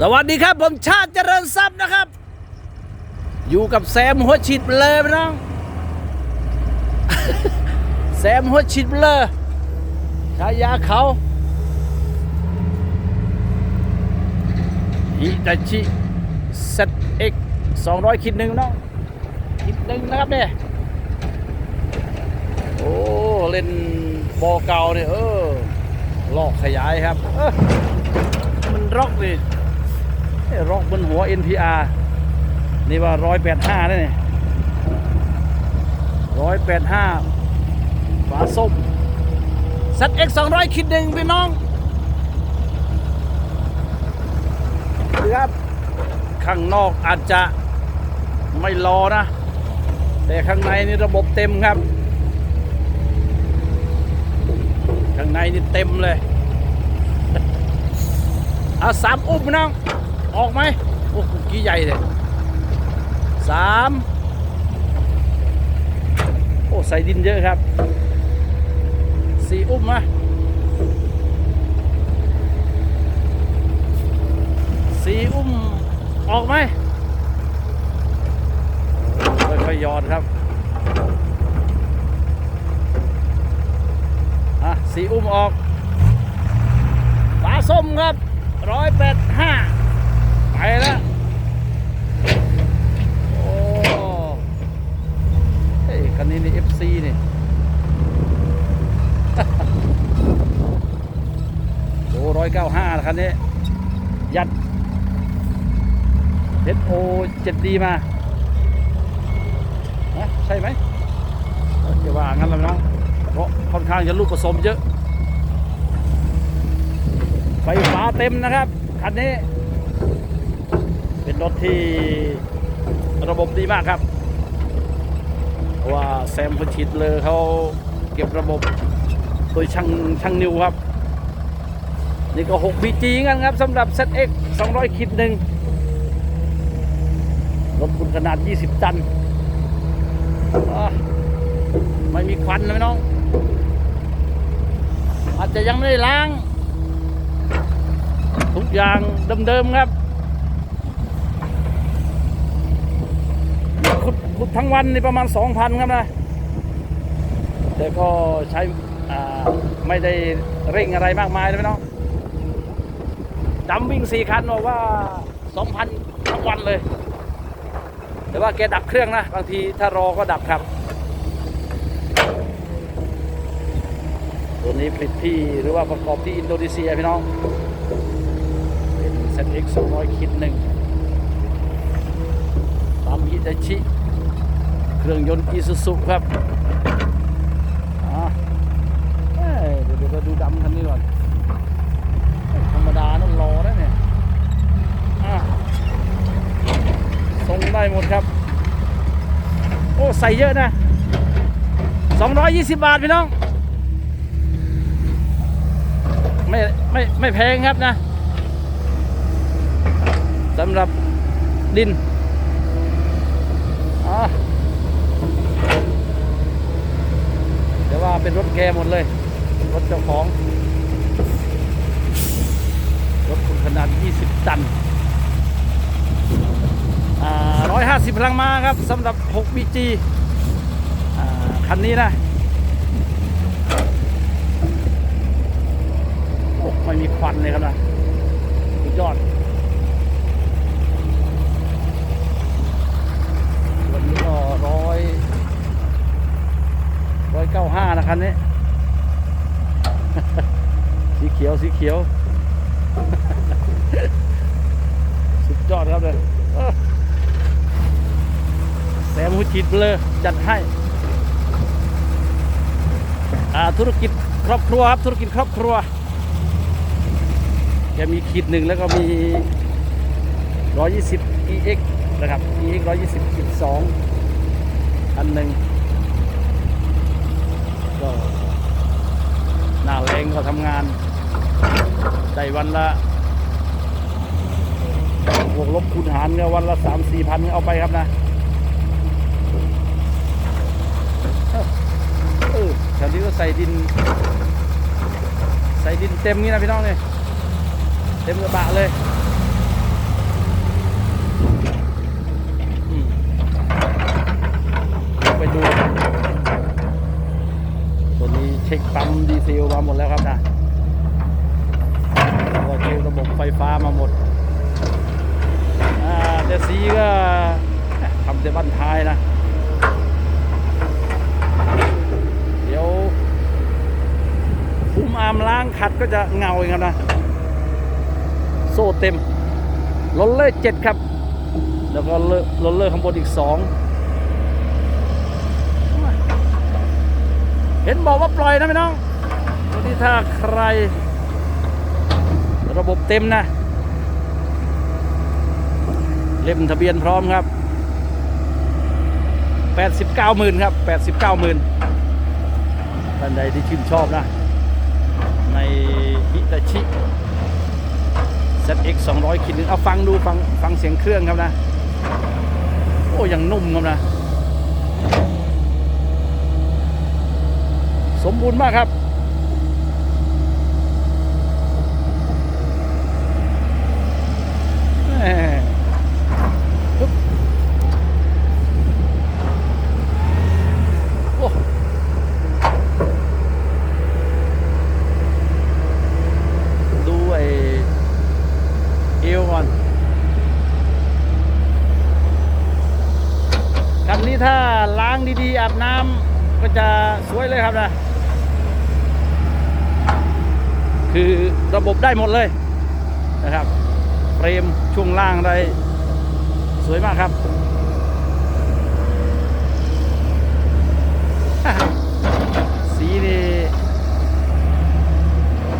สวัสดีครับ ผมชาติเจริญทรัพย์นะครับ อยู่กับแซมหัวฉีดเลยน้องแซมหัวฉีดเลยชายาเขาฮิตาชิเซตเอ็กสองร้อยคิดหนึ่งน้องคิดหนึ่งนะครับเนี่ยโอ้เล่นบอเก่าเนี่ยเออลอกขยายครับเออมันร็อกเอ้ย ร็อกบนหัว NPR นี่ว่าร้อยแปดห้าได้เนี่ร้อยแปดห้าฝาส้มซัดเอ็กสองร้อยคิดหนึ่งพี่น้องครับข้างนอกอาจจะไม่รอนะ แต่ข้างในนี่ระบบเต็มครับ ข้างในนี่เต็มเลย เอาสามอุ้มน้อง ออกไหมโอ้โหกี่ใหญ่เลยสามโอ้ใส่ดินเยอะครับสี่อุ้มมาสี่อุ้มออกไหมค่อยๆยอดครับอะสี่อุ้มออกปลาส้มครับร้อยแปดห้า ไปแล้วโอ้เฮ้ยคันนี้นี่ FC นี่โอ้ร้อยเก้าห้าคันนี้ ยัดเอโอเจ็ดดีมาใช่ไหมจะว่างั้นแล้วน้องเพราะค่อนข้างจะลูกผสมเยอะ ไฟฟ้าเต็มนะครับ คันนี้ เป็นรถที่ระบบดีมากครับว่าแซมพชิตเลยเขาเก็บระบบโดยช่างช่างนิวครับ นี่ก็6 BG กันครับสำหรับ ZX 200 คิดหนึ่งรถคุณขนาด 20 ตันไม่มีควันนะน้อง อาจจะยังไม่ได้ล้าง ทุกอย่างเดิมๆครับขุ ดทั้งวันนี่ประมาณ 2,000 ครับนะ แต่ก็ใช้ไม่ได้เร่งอะไรมากมายเลยพี่น้องดำวิ่งสี่คันบอกว่าสองพันทั้งวันเลย แต่ว่าแกดับเครื่องนะ บางทีถ้ารอก็ดับครับ ตัวนี้ผลิตที่หรือว่าประกอบที่อินโดนีเซียพี่น้อง เป็น ZX 200คิดหนึ่งตามฮิตาชิ เครื่องยนต์อีซูซุครับเดี๋ยวเดี๋ยวเราดูดำคันนี้ก่อน ธรรมดาต้องรอนะเนี่ยอะทรงได้หมดครับ โอ้ ใส่เยอะนะ 220 บาทพี่น้อง ไม่ไม่ไม่แพงครับนะสำหรับดิน อะแต่ ว่าเป็นรถแกหมดเลย รถเจ้าของ รถคุณขนาด 20 ตันอ่า150พลังม้าครับสำหรับ6 BG คันนี้นะโอ้ไม่มีควันเลยครับนะสุดยอดวันนี้ก็ร้อย เก้าห้านะคันนี้ สีเขียวสีเขียว สุดยอดครับเลยแซมหุจิตเลยจัดให้อาธุรกิจครอบครัวครับธุรกิจครอบครัวแกมีขีดหนึ่งแล้วก็มี 120 EX นะครับ EX 120ขีดสองอันหนึ่ง ก็หน้าแรงเขาทำงาน ได้วันละบวกลบคูณหารเนี่ยวันละสามสี่พันเอาไปครับนะเออแถวนี้ก็ใส่ดิน ใส่ดินเต็มงี้นะพี่น้องเนี่ยเต็มกระบะเลย เช็ค ปั๊มดีเซลมาหมดแล้วครับนะแล้วก็เช็คระบบไฟฟ้ามาหมดอ่าแต่สีก็ทำแต่บ้านท้ายนะ เดี๋ยวภูมิอามล้างขัดก็จะเงาเองครับนะ โซ่เต็มลนเลอร์เจ็ดครับ แล้วก็เลอลนเลอร์ข้างบนอีกสอง เห็นบอกว่าปล่อยนะพี่น้องวันนี้ถ้าใคร ระบบเต็มนะ เล่มทะเบียนพร้อมครับ 89หมื่นครับ 89หมื่นท่านใดที่ชื่นชอบนะ ในฮิตาชิ ZX 200คิดนึงเอาฟังดูฟังฟังเสียงเครื่องครับนะ โอ้ยังนุ่มครับนะ สมบูรณ์มากครับโอ้ดูไอเอวก่อนคันนี้ถ้าล้างดีๆอาบน้ำก็จะสวยเลยครับนะ คือระบบได้หมดเลยนะครับเฟรมช่วงล่างอะไรสวยมากครับ สีนี่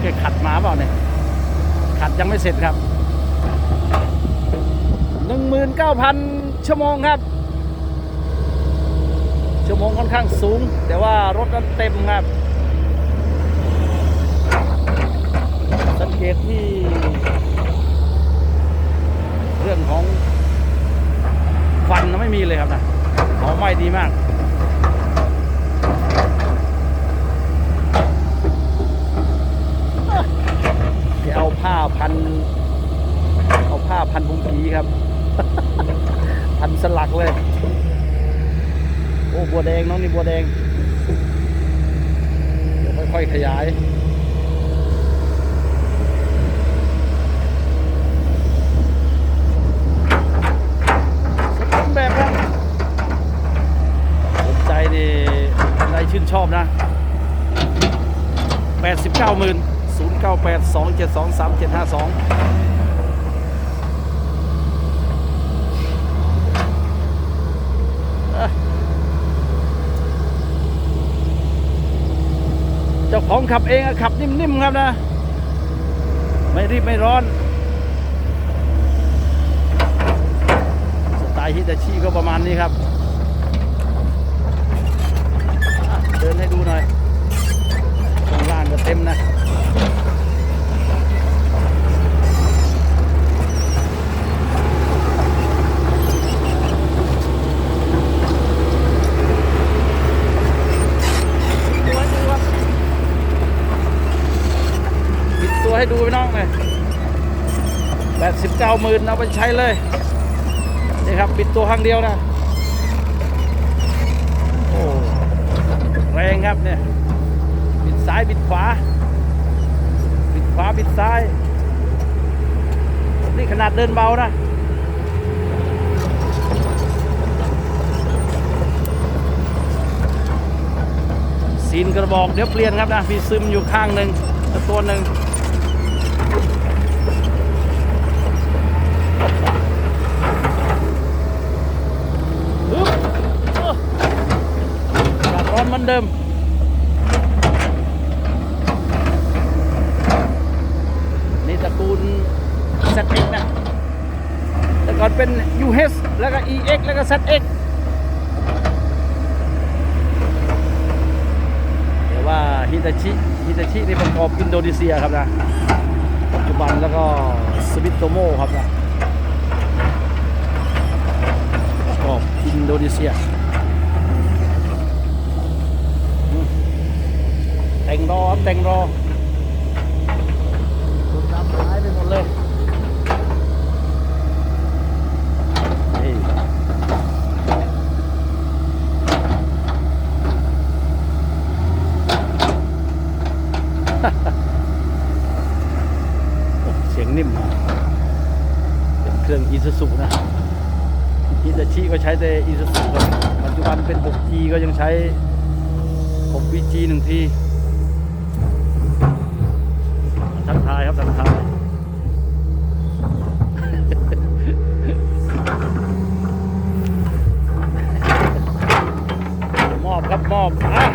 แกขัดมาเปล่าเนี่ย ขัดยังไม่เสร็จครับ19,000ชั่วโมงครับ ชั่วโมงค่อนข้างสูง แต่ว่ารถนั้นเต็มครับ สัง เกตที่ เรื่องของควันน่ะไม่มีเลยครับนะหอมไหม้ดีมากเดี๋ยวเอาผ้าพัน เอาผ้าพันบุงกีครับ พันสลักเลย โอ้ บัวแดงน้องนี่บัวแดง เดี๋ยวค่อยๆขยาย สมบูรณ์แบบครับส นี่ใครชื่นชอบนะ 89หมื่น098 272 3752เจ้าของขับเองขับนิ่มๆครับนะ ไม่รีบไม่ร้อน สไตล์ฮิตาชิก็ประมาณนี้ครับอะเดินให้ดูหน่อยข้างล่างก็เต็มนะปิดตัวให้ดูพี่น้องเลยแปดสิบเก้าหมื่นเอาไปใช้เลยนี่ครับปิดตัวข้างเดียวนะ โอ้ แรงครับเนี่ยบิดซ้ายบิดขวา บิดขวาบิดซ้าย นี่ขนาดเดินเบานะซีนกระบอกเดี๋ยวเปลี่ยนครับนะมีซึมอยู่ข้างหนึ่งตัวหนึ่งอึ๊บโอ้อากาศร้อน เหมือนเดิมนี่ตระกูล ZX นะแต่ก่อนเป็น UH แล้วก็ EX แล้วก็ ZX แต่ว่าฮิตาชิฮิตาชินี่ประกอบอินโดนีเซียครับนะ ปัจจุบันแล้วก็สวิตโตโมครับนะประกอบอินโดนีเซีย แต่งรอครับแต่งรอดูดำหายไปหมดเลยเสียงนิ่มเครื่องอิสสุนะฮิตาชิก็ใช้แต่อิซูซุปัจจุบันเป็น 6G ก็ยังใช้ 6G หนึ่งที ทักทายครับทักทายมอบครับมอบอะ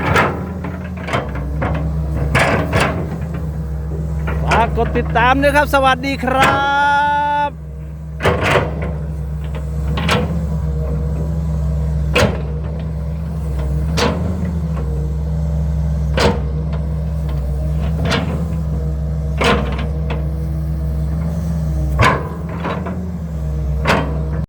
ฝากกดติดตามด้วยครับ สวัสดีครับ